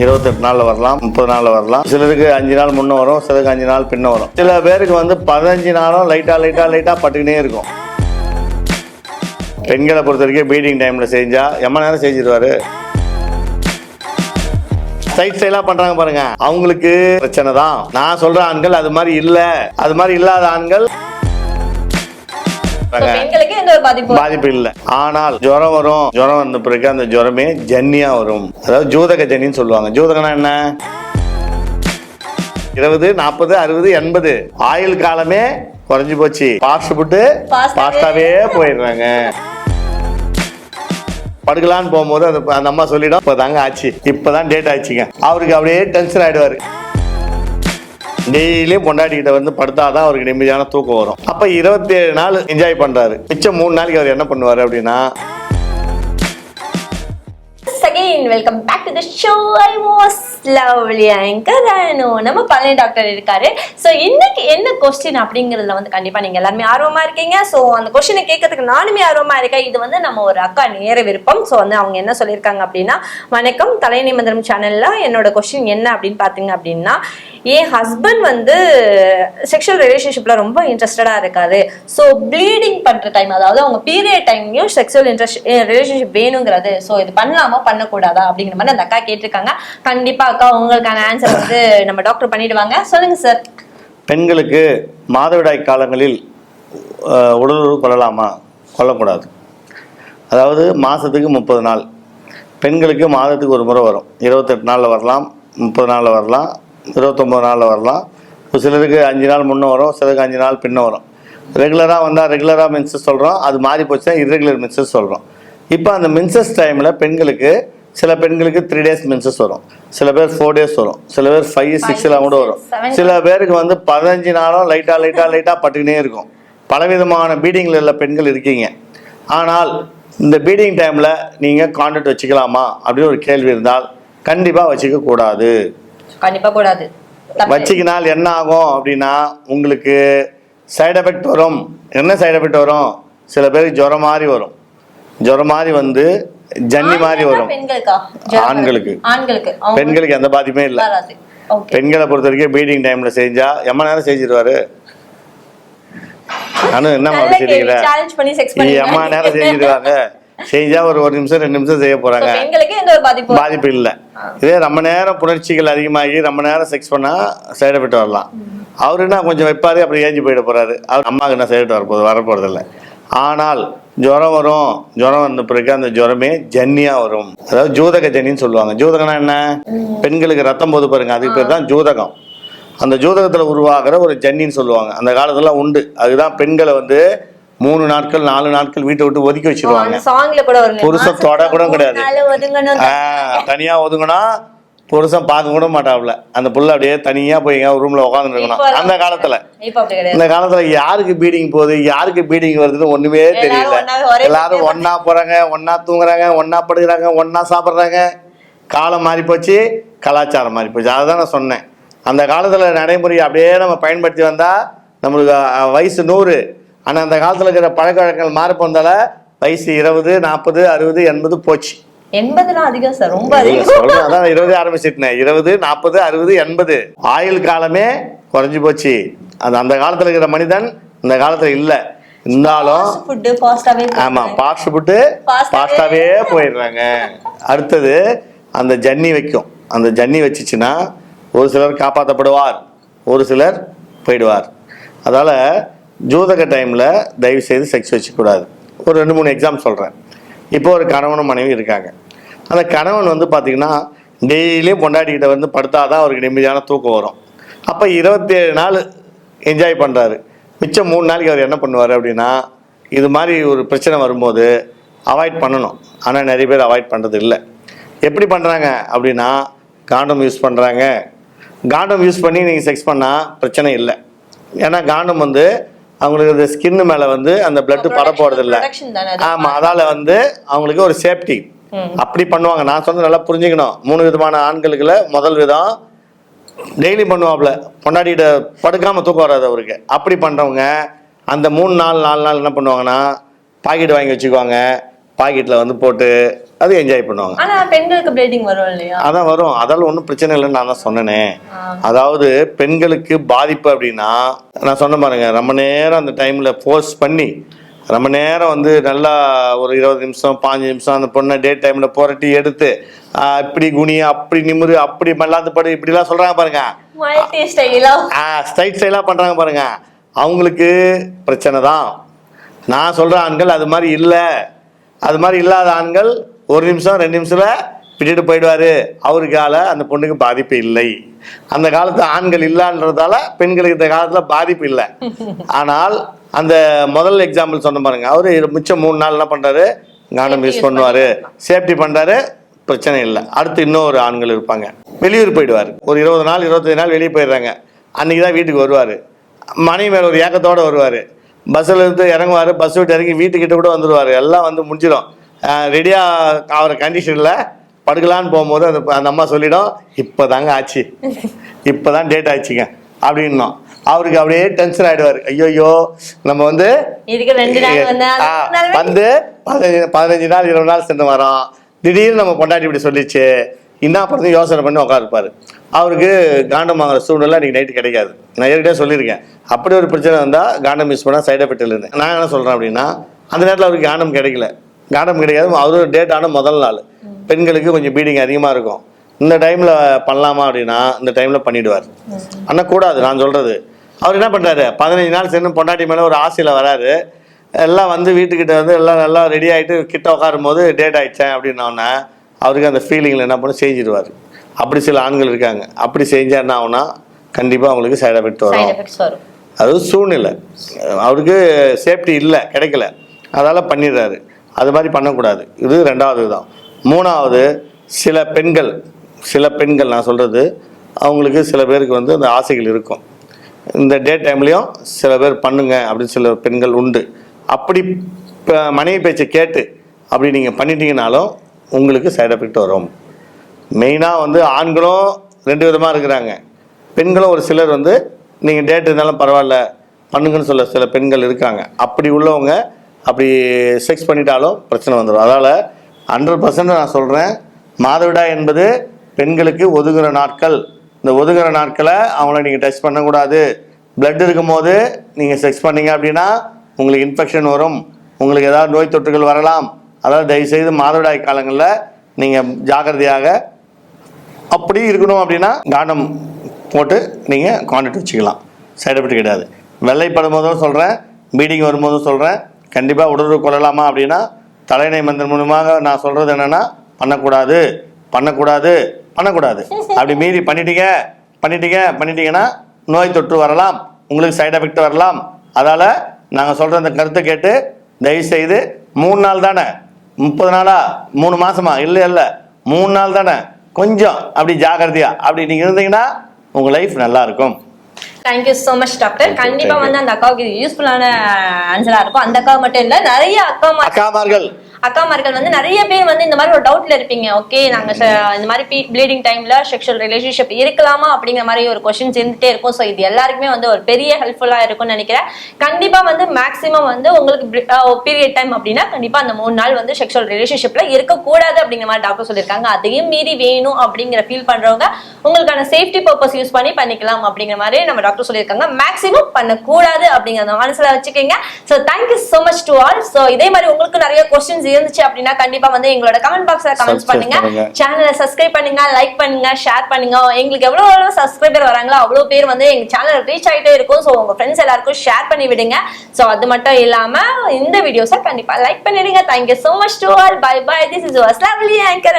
இருபத்தெட்டு நாள்ல வரலாம் முப்பது நாள்ல வரலாம். சிலருக்கு அஞ்சு நாள் முன்ன வரும் சிலருக்கு அஞ்சு நாள் பின்ன வரும். சில பேருக்கு வந்து பதினஞ்சு நாளும் லைட்டா லைட்டா லைட்டா பட்டுக்கினே இருக்கும். பெண்களை பொறுத்த வரைக்கும் பீடிங் டைம்ல செஞ்சா எம்ம நேரம் செஞ்சிருவாரு? சைட் ஸ்டைலா பண்றாங்க பாருங்க. அவங்களுக்கு பிரச்சனை தான் நான் சொல்ற ஆண்கள் அது மாதிரி இல்ல. அது மாதிரி இல்லாத ஆண்கள் பாதிப்பு இல்லை. ஆனால் ஜுரம் வரும். ஜுரம் வந்த பிறகு அந்த ஜுரமே ஜன்னியா வரும். அதாவது ஜூதக ஜன்னின்னு சொல்லுவாங்க. ஜூதகம்னா என்ன? இருபது நாற்பது அறுபது எண்பது. ஆயுள் காலமே குறைஞ்சு போச்சு. பாஸ்ட்புட்டு Fast-ஆவே பாஸ்டாவே போயிடுறாங்க. படுக்கலான்னு போகும்போது அந்த அந்த அம்மா சொல்லிடும் இப்போ தாங்க ஆச்சு. இப்போதான் டேட் ஆச்சுங்க. அவருக்கு அப்படியே டென்ஷன் ஆயிடுவாரு. டெய்லியும் பொண்டாட்டிக்கிட்ட வந்து படுத்தாதான் அவருக்கு நிம்மதியான தூக்கம் வரும். அப்ப இருபத்தி ஏழு நாள் என்ஜாய் பண்றாரு. மிச்சம் மூணு நாளைக்கு அவர் என்ன பண்ணுவாரு அப்படின்னா again welcome back to the show I was lovely anchor Anu நம்ம பழனி டாக்டர் இருக்காரு. ஸோ இன்னைக்கு என்ன கொஸ்டின் அப்படிங்கிறதுல வந்து கண்டிப்பா நீங்க எல்லாருமே ஆர்வமா இருக்கீங்க. ஸோ அந்த கொஸ்டினை கேட்கறதுக்கு நானுமே ஆர்வமா இருக்கேன். இது வந்து நம்ம ஒரு அக்கா நேர விருப்பம். ஸோ வந்து அவங்க என்ன சொல்லியிருக்காங்க அப்படின்னா வணக்கம். தலைநிமந்திரம் சேனலில் சேனல்ல என்னோட கொஸ்டின் என்ன அப்படின்னு பாத்தீங்க அப்படின்னா என் ஹஸ்பண்ட் வந்து செக்ஷுவல் ரிலேஷன்ஷிப்ல ரொம்ப இன்ட்ரெஸ்டடா இருக்காரு? ஸோ ப்ளீடிங் பண்ற டைம் அதாவது அவங்க பீரியட் டைம்லயும் செக்ஷுவல் இன்ட்ரெஸ்ட் ரிலேஷன்ஷிப் வேணுங்கிறது. ஸோ இது பண்ணலாமா பண்ணக்கூடாதா அப்படிங்கிற மாதிரி அந்த அக்கா கேட்டிருக்காங்க. கண்டிப்பா அக்கா உங்களுக்கான ஆன்சர் வந்து நம்ம டாக்டர் பண்ணிடுவாங்க. சொல்லுங்க சார் பெண்களுக்கு மாதவிடாய் காலங்களில் உடலுறவு கொள்ளலாமா? கொள்ளக்கூடாது. அதாவது மாதத்துக்கு முப்பது நாள். பெண்களுக்கு மாதத்துக்கு ஒரு முறை வரும். இருபத்தெட்டு நாளில் வரலாம் முப்பது நாளில் வரலாம். இருபத்தொம்பது நாளில் வரலாம். சிலருக்கு அஞ்சு நாள் முன்ன வரும் சிலருக்கு அஞ்சு நாள் பின்ன வரும். ரெகுலராக வந்தால் ரெகுலராக மின்சஸ் சொல்கிறோம் அது மாறி போச்சுன்னா irregular மின்சஸ் சொல்கிறோம் இப்போ அந்த மின்சஸ் டைமில் பெண்களுக்கு சில பெண்களுக்கு த்ரீ டேஸ் மின்சஸ் வரும். சில பேர் ஃபோர் டேஸ் வரும். சில பேர் ஃபைவ் சிக்ஸ்லாம் கூட வரும். சில பேருக்கு வந்து பதினஞ்சு நாளும் லைட்டாக லைட்டாக லைட்டாக பட்டுக்கினே இருக்கும். பலவிதமான பீடிங்கில் உள்ள பெண்கள் இருக்கீங்க. ஆனால் இந்த பீடிங் டைமில் நீங்கள் கான்டாக்ட் வச்சுக்கலாமா? அப்படின்னு ஒரு கேள்வி இருந்தால் கண்டிப்பாக வச்சுக்க கூடாது கண்டிப்பா கூடாது. வச்சுக்கினால் என்ன ஆகும் அப்படின்னா உங்களுக்கு சைடு எஃபெக்ட் வரும். என்ன சைடு எஃபெக்ட் வரும்? சில பேருக்கு ஜுரம் மாதிரி வரும். ஜுரம் மாதிரி வந்து ஜன்னி மாதிரி வரும். ஆண்களுக்கு. பெண்களுக்கு எந்த பாதிப்புமே இல்லை. பெண்களை பொறுத்த வரைக்கும் பீடிங் டைம்ல செஞ்சா எம்ம நேரம் செஞ்சிருவாரு? நானும் என்ன மாதிரி எம்மா நேரம் செஞ்சிருவாங்க? செஞ்சா ஒரு ஒரு நிமிஷம் ரெண்டு நிமிஷம் செய்ய போறாங்க. பாதிப்பு இல்லை. இதே ரொம்ப நேரம் புணர்ச்சிகள் அதிகமாகி ரொம்ப நேரம் செக்ஸ் பண்ணா சைடு எஃபெக்ட் வரலாம். அவரு என்ன கொஞ்சம் வைப்பாரு அப்புறம் ஏஞ்சி போயிட போறாரு. அவர் அம்மாவுக்கு என்ன சைடு வரப்போகுது? வரப்போறது இல்லை ஆனால் ஜுரம் வரும். ஜுரம் வந்த பிறகு அந்த ஜுரமே ஜன்னியா வரும். அதாவது ஜூதக ஜன்னின்னு சொல்லுவாங்க. ஜூதகம்னா என்ன? பெண்களுக்கு ரத்தம் போது பாருங்க. அதுக்கு பேர் தான் ஜூதகம். அந்த ஜூதகத்துல உருவாகிற ஒரு ஜன்னின்னு சொல்லுவாங்க. அந்த காலத்துல உண்டு. அதுதான் பெண்களை வந்து மூணு நாட்கள் நாலு நாட்கள் வீட்டை விட்டு ஒதுக்கி வச்சிருவாங்க. புருஷன் தொட கூட கிடையாது. தனியா ஒதுங்கினா புருஷன் பார்க்க கூட மாட்டாப்ல அந்த புள்ள அப்படியே தனியா போய் எங்க ரூம்ல உட்காந்துட்டு இருக்கணும். அந்த காலத்துல. இந்த காலத்துல யாருக்கு பீடிங் போகுது யாருக்கு பீடிங் வருதுன்னு ஒண்ணுமே தெரியல. எல்லாரும் ஒண்ணா போறாங்க ஒண்ணா தூங்குறாங்க ஒண்ணா படுக்கிறாங்க ஒண்ணா சாப்பிடுறாங்க. காலம் மாறி போச்சு கலாச்சாரம் மாறி போச்சு அதை தான் நான் சொன்னேன். அந்த காலத்துல நடைமுறை அப்படியே நம்ம பயன்படுத்தி வந்தா நம்மளுக்கு வயசு நூறு ஆனா அந்த காலத்துல இருக்கிற பழக்க வழக்கங்கள் மாறி போனதால வயசு இருபது நாற்பது அறுபது எண்பது போச்சு. எண்பதுலாம் அதிகம் சார் ரொம்ப நீங்க அதிகம். சொல்றேன். அதான் இருபது ஆரம்பிச்சிட்டேன் இருபது நாற்பது அறுபது எண்பது. ஆயுள் காலமே குறைஞ்சு போச்சு. அது அந்த காலத்துல இருக்கிற மனிதன் இந்த காலத்துல இல்ல. இருந்தாலும் ஃபுட் ஃபாஸ்டாவே ஆமா பாஸ்ட் புட்டு Fast-ஆவே பாஸ்டாவே போயிடுறாங்க. அடுத்தது அந்த ஜன்னி வைக்கும். அந்த ஜன்னி வச்சுச்சுன்னா ஒரு சிலர் காப்பாற்றப்படுவார் ஒரு சிலர் போயிடுவார். அதால ஜூதக டைமில் தயவு செய்து செக்ஸ் வச்சுக்கூடாது. ஒரு ரெண்டு மூணு எக்ஸாம் சொல்கிறேன் இப்போ ஒரு கணவனும் மனைவி இருக்காங்க. அந்த கணவன் வந்து பார்த்தீங்கன்னா டெய்லியும் பொண்டாட்டிக்கிட்ட வந்து படுத்தால் தான் அவருக்கு நிம்மதியான தூக்கம் வரும். அப்போ இருபத்தேழு நாள் என்ஜாய் பண்ணுறாரு மிச்சம் மூணு நாளைக்கு அவர் என்ன பண்ணுவார் அப்படின்னா இது மாதிரி ஒரு பிரச்சனை வரும்போது அவாய்ட் பண்ணணும். ஆனால் நிறைய பேர் அவாய்ட் பண்ணுறது இல்லை. எப்படி பண்ணுறாங்க அப்படின்னா காண்டம் யூஸ் பண்ணுறாங்க காண்டம் யூஸ் பண்ணி நீங்கள் செக்ஸ் பண்ணால் பிரச்சனை இல்லை. ஏன்னா காண்டம் வந்து அவங்களுக்கு இந்த ஸ்கின் மேலே வந்து அந்த பிளட்டு பட போகிறது இல்லை Protection தானே அது. ஆமா அதால வந்து அவங்களுக்கு ஒரு சேஃப்டி அப்படி பண்ணுவாங்க. நான் சொன்னது நல்லா புரிஞ்சுக்கணும். மூணு விதமான ஆண்களுக்குல முதல் விதம் டெய்லி பண்ணுவாப்ல பொண்டாட்டிகிட்ட படுக்காம தூக்கம் வராது அவருக்கு. அப்படி பண்றவங்க அந்த மூணு நாள் நாலு நாள் என்ன பண்ணுவாங்கன்னா பாக்கெட் வாங்கி வச்சுக்குவாங்க. பாக்கெட்டில் வந்து போட்டு அது என்ஜாய் பண்ணுவாங்க. ஆனா பெண்களுக்கு ப்ளீடிங் வரும் இல்லையா? அதான் வரும். அதெல்லாம் ஒன்றும் பிரச்சனை இல்லைன்னு நான் தான் சொன்னேனே. அதாவது பெண்களுக்கு பாதிப்பு அப்படின்னா நான் சொன்ன பாருங்க ரொம்ப நேரம் அந்த டைமில் ஃபோர்ஸ் பண்ணி ரொம்ப நேரம் வந்து நல்லா ஒரு இருபது நிமிஷம் பாஞ்சு நிமிஷம் அந்த பொண்ணை டே டைமில் புரட்டி எடுத்து இப்படி குனி அப்படி நிமிரு அப்படி மல்லாந்து படு இப்படிலாம் சொல்கிறாங்க பாருங்க. ஸ்டைல் ஸ்டைலாக பண்ணுறாங்க பாருங்க. அவங்களுக்கு பிரச்சனை தான். நான் சொல்கிற ஆண்கள் அது மாதிரி இல்லை. அது மாதிரி இல்லாத ஆண்கள் ஒரு நிமிஷம் ரெண்டு நிமிஷத்தில் விட்டுட்டு போயிடுவாரு. அவருக்கால அந்த பொண்ணுக்கு பாதிப்பு இல்லை. அந்த காலத்து ஆண்கள் இல்லைன்றதால பெண்களுக்கு இந்த காலத்தில் பாதிப்பு இல்லை. ஆனால் அந்த முதல் எக்ஸாம்பிள் சொன்ன பாருங்க. அவர் மிச்சம் மூணு நாள் என்ன பண்ணுறாரு காண்டம் யூஸ் பண்ணுவார். சேஃப்டி பண்ணுறாரு பிரச்சனை இல்லை. அடுத்து இன்னொரு ஆண்கள் இருப்பாங்க. வெளியூர் போயிடுவார். ஒரு இருபது நாள் இருபத்தஞ்சு நாள் வெளியே போயிடுறாங்க. அன்றைக்கி தான் வீட்டுக்கு வருவார். மனைவி மேலே ஒரு ஏக்கத்தோடு வருவார். பஸ்ஸில் இருந்து இறங்குவார் பஸ் விட்டு இறங்கி வீட்டுக்கிட்ட கூட வந்துடுவார் எல்லாம் வந்து முடிஞ்சிடும் ரெடியாக ஆகிற கண்டிஷனில் படுக்கலான்னு போகும்போது அந்த அந்த அம்மா சொல்லிடும் இப்போ தாங்க ஆச்சு. இப்போ தான் டேட் ஆச்சுங்க அப்படின்னோம். அவருக்கு அப்படியே டென்ஷன் ஆகிடுவார் ஐயோயோ நம்ம வந்து வந்து பதினஞ்சு பதினஞ்சு நாள் இருபது நாள் சென்று வரோம். திடீர்னு நம்ம பொண்டாட்டி இப்படி சொல்லிச்சு. என்ன பண்ணுறது யோசனை பண்ணி உட்காருப்பாரு அவருக்கு காண்டம் வாங்குற சூழ்நிலை இன்னைக்கு நைட்டு கிடைக்காது. நான் ஏற்கனவே சொல்லியிருக்கேன். அப்படி ஒரு பிரச்சனை வந்தால் காண்டம் யூஸ் பண்ணால் சைட் எஃபெக்ட் இல்லைன்னு. நான் என்ன சொல்கிறேன் அப்படின்னா அந்த நேரத்தில் அவருக்கு காண்டம் கிடைக்கல. காண்டம் கிடைக்காது அவரும் டேட் ஆன முதல் நாள். பெண்களுக்கு கொஞ்சம் பீடிங் அதிகமாக இருக்கும். இந்த டைமில் பண்ணலாமா அப்படின்னா இந்த டைமில் பண்ணிடுவார். ஆனால் கூடாது நான் சொல்கிறது அவர் என்ன பண்ணுறாரு பதினஞ்சு நாள் சென்று பொண்டாட்டி மேலே ஒரு ஆசையில் வராரு. எல்லாம் வந்து வீட்டுக்கிட்ட வந்து எல்லாம் நல்லா ரெடி ஆகிட்டு கிட்ட உட்காரும் போது டேட் ஆகிடுச்சேன் அப்படின்னோடனே அவருக்கு அந்த ஃபீலிங்கில் என்ன பண்ண செஞ்சிடுவார் அப்படி சில ஆண்கள் இருக்காங்க. அப்படி செஞ்சா என்ன ஆகுனா கண்டிப்பாக அவங்களுக்கு சைடு எஃபெக்ட் வரும். அது சூழ்நிலை. அவருக்கு சேஃப்டி இல்லை கிடைக்கல. அதால் பண்ணிடுறாரு. அது மாதிரி பண்ணக்கூடாது. இது ரெண்டாவது தான். மூணாவது சில பெண்கள் சில பெண்கள் நான் சொல்கிறது அவங்களுக்கு சில பேருக்கு வந்து அந்த ஆசைகள் இருக்கும். இந்த டே டைம்லேயும் சில பேர் பண்ணுங்க அப்படின்னு சில பெண்கள் உண்டு. அப்படி மனைவி பேச்சை கேட்டு அப்படி நீங்கள் பண்ணிட்டீங்கனாலும் உங்களுக்கு சைடு எஃபெக்ட் வரும். மெயினாக வந்து ஆண்களும் ரெண்டு விதமாக இருக்கிறாங்க. பெண்களும் ஒரு சிலர் வந்து நீங்கள் டேட் இருந்தாலும் பரவாயில்ல பண்ணுங்கன்னு சொல்ல சில பெண்கள் இருக்காங்க. அப்படி உள்ளவங்க அப்படி செக்ஸ் பண்ணிட்டாலும் பிரச்சனை வந்துடும் அதனால் ஹண்ட்ரட் பர்சன்ட் நான் சொல்கிறேன் மாதவிடாய் என்பது பெண்களுக்கு ஒதுங்குற நாட்கள். இந்த ஒதுங்குற நாட்களை அவங்கள நீங்கள் டச் பண்ணக்கூடாது. பிளட் இருக்கும்போது நீங்கள் செக்ஸ் பண்ணீங்க அப்படின்னா உங்களுக்கு இன்ஃபெக்ஷன் வரும். உங்களுக்கு ஏதாவது நோய் தொற்றுகள் வரலாம். அதாவது தயவுசெய்து மாதவிடாய் காலங்களில் நீங்கள் ஜாக்கிரதையாக அப்படி இருக்கணும் அப்படின்னா காண்டம் போட்டு நீங்கள் காண்டாக்ட் வச்சுக்கலாம். சைடு எஃபெக்ட் கிடையாது. வெள்ளைப்படும் போதும் சொல்கிறேன் பீடிங் வரும்போதும் சொல்கிறேன் கண்டிப்பாக உடல் கொள்ளலாமா அப்படின்னா தலைநை மந்திரம் மூலமாக நான் சொல்கிறது என்னென்னா பண்ணக்கூடாது பண்ணக்கூடாது பண்ணக்கூடாது. அப்படி மீறி பண்ணிட்டீங்க பண்ணிட்டீங்க பண்ணிட்டீங்கன்னா நோய் தொற்று வரலாம் உங்களுக்கு சைடு எஃபெக்ட் வரலாம். அதால் நாங்கள் சொல்கிற அந்த கருத்தை கேட்டு தயவு செய்து மூணு நாள் தானே முப்பது நாளா? மூணு மாசமா? இல்லை இல்லை. மூணு நாள் தானே? கொஞ்சம் அப்படி ஜாகிரதையா அப்படி நீங்கள் இருந்தீங்கன்னா உங்கள் லைஃப் நல்லா இருக்கும். தேங்க்யூ so மச் டாக்டர் கண்டிப்பா. வந்து அந்த அக்காவுக்கு இது யூஸ்ஃபுல்லான ஆன்சரா இருக்கும். அந்த அக்கா மட்டும் இல்ல நிறைய அக்கா அக்காமார்கள். அக்காமார்கள் வந்து நிறைய பேர் வந்து இந்த மாதிரி ஒரு டவுட்ல இருப்பீங்க. ஓகே நாங்க இந்த மாதிரி ப்ளீடிங் டைம்ல செக்ஷுவல் ரிலேஷன்ஷிப் இருக்கலாமா அப்படிங்கிற மாதிரி ஒரு கொஸ்டின்ஸ் இருந்துட்டே இருக்கும். ஸோ இது எல்லாருக்குமே வந்து ஒரு பெரிய ஹெல்ப்ஃபுல்லா இருக்கும்னு நினைக்கிறேன். கண்டிப்பா வந்து மேக்ஸிமம் வந்து உங்களுக்கு பீரியட் டைம் அப்படின்னா கண்டிப்பா அந்த மூணு நாள் வந்து செக்ஷுவல் ரிலேஷன்ஷிப்ல இருக்கக்கூடாது அப்படிங்கிற மாதிரி டாக்டர் சொல்லியிருக்காங்க. அதையும் மீறி வேணும் அப்படிங்கிற ஃபீல் பண்றவங்க உங்களுக்கான சேஃப்டி பர்பஸ் யூஸ் பண்ணி பண்ணிக்கலாம் அப்படிங்கிற மாதிரி நம்ம டாக்டர் சொல்லியிருக்காங்க. மேக்ஸிமம் பண்ணக்கூடாது அப்படிங்கறத மனசுல வச்சுக்கோங்க. So thank you so much to all so இதே மாதிரி உங்களுக்கு நிறைய கொஸ்டின்ஸ் இருந்துச்சு அப்படின்னா கண்டிப்பா வந்து எங்களோட கமெண்ட் பாக்ஸ்ல கமெண்ட்ஸ் பண்ணுங்க. சேனலை சப்ஸ்கிரைப் பண்ணுங்க லைக் பண்ணுங்க ஷேர் பண்ணுங்க. எங்களுக்கு எவ்வளவு எவ்வளவு சப்ஸ்கிரைபர் வராங்களோ அவ்வளவு பேர் வந்து எங்க சேனல் ரீச் ஆயிட்டே இருக்கும். ஸோ உங்க ஃப்ரெண்ட்ஸ் எல்லாருக்கும் ஷேர் பண்ணி விடுங்க. ஸோ அது மட்டும் இல்லாம இந்த வீடியோஸை கண்டிப்பா லைக் பண்ணிடுங்க. Thank you so much to all bye bye this is was lovely anchor